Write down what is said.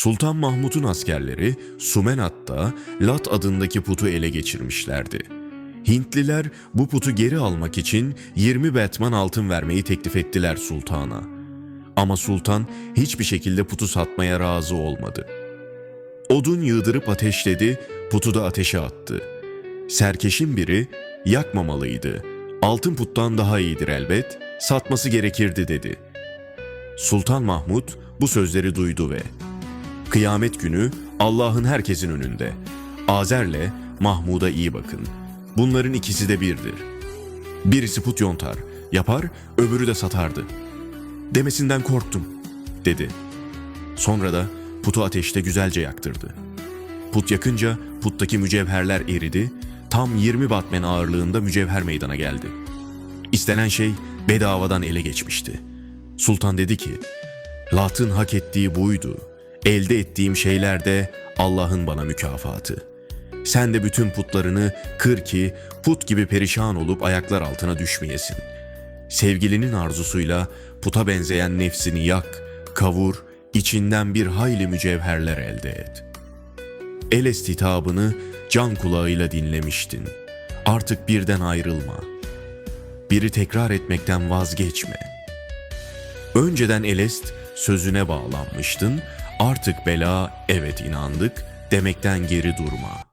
Sultan Mahmud'un askerleri Sumenat'ta Lat adındaki putu ele geçirmişlerdi. Hintliler bu putu geri almak için 20 betman altın vermeyi teklif ettiler sultana. Ama sultan hiçbir şekilde putu satmaya razı olmadı. Odun yığdırıp ateşledi, putu da ateşe attı. Serkeşin biri yakmamalıydı. Altın puttan daha iyidir elbet, satması gerekirdi dedi. Sultan Mahmud bu sözleri duydu ve kıyamet günü Allah'ın herkesin önünde. Azer'le Mahmud'a iyi bakın. Bunların ikisi de birdir. Birisi put yontar, yapar, öbürü de satardı. Demesinden korktum, dedi. Sonra da putu ateşte güzelce yaktırdı. Put yakınca puttaki mücevherler eridi, tam 20 batmen ağırlığında mücevher meydana geldi. İstenen şey bedavadan ele geçmişti. Sultan dedi ki, Lat'ın hak ettiği buydu. Elde ettiğim şeyler de Allah'ın bana mükafatı. Sen de bütün putlarını kır ki put gibi perişan olup ayaklar altına düşmeyesin. Sevgilinin arzusuyla puta benzeyen nefsini yak, kavur, içinden bir hayli mücevherler elde et. Elest hitabını can kulağıyla dinlemiştin. Artık birden ayrılma. Biri tekrar etmekten vazgeçme. Önceden Elest sözüne bağlanmıştın, artık bela evet inandık demekten geri durma.''